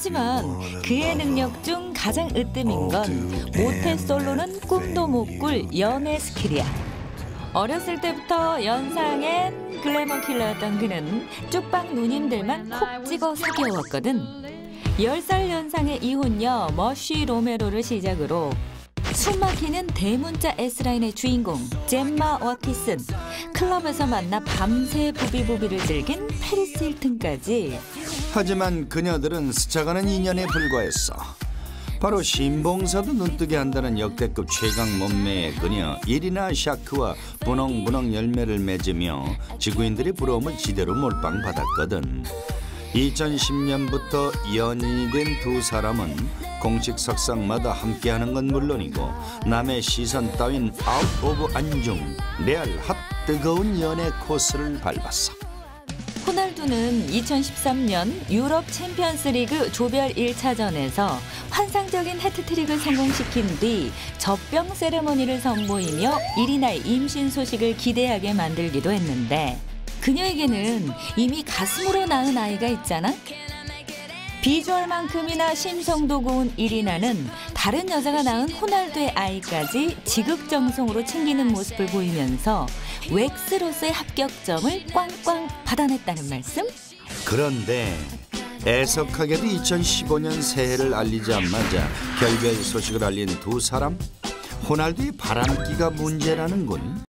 하지만 그의 능력 중 가장 으뜸인 건 모태 솔로는 꿈도 못 꿀 연애 스킬이야. 어렸을 때부터 연상엔 글래머 킬러였던 그는 쪽방 누님들만 콕 찍어 사귀어왔거든. 10살 연상의 이혼녀 머쉬 로메로를 시작으로 숨막히는 대문자 S라인의 주인공 젬마 워티슨 클럽에서 만나 밤새 부비부비를 즐긴 페리스 힐튼까지 하지만 그녀들은 스쳐가는 인연에 불과했어. 바로 신봉사도 눈뜨게 한다는 역대급 최강 몸매의 그녀 이리나 샤크와 분홍분홍 열매를 맺으며 지구인들의 부러움을 지대로 몰빵받았거든. 2010년부터 연인이 된 두 사람은 공식 석상마다 함께하는 건 물론이고 남의 시선 따윈 아웃 오브 안중 레알 핫 뜨거운 연애 코스를 밟았어. 호날두는 2013년 유럽 챔피언스 리그 조별 1차전에서 환상적인 해트트릭을 성공시킨 뒤 젖병 세레머니를 선보이며 이리나의 임신 소식을 기대하게 만들기도 했는데 그녀에게는 이미 가슴으로 낳은 아이가 있잖아. 비주얼만큼이나 심성도 고운 이리나는 다른 여자가 낳은 호날두의 아이까지 지극정성으로 챙기는 모습을 보이면서 웩스로서의 합격점을 꽝꽝 받아냈다는 말씀? 그런데 애석하게도 2015년 새해를 알리자마자 결별 소식을 알린 두 사람 호날두의 바람기가 문제라는군.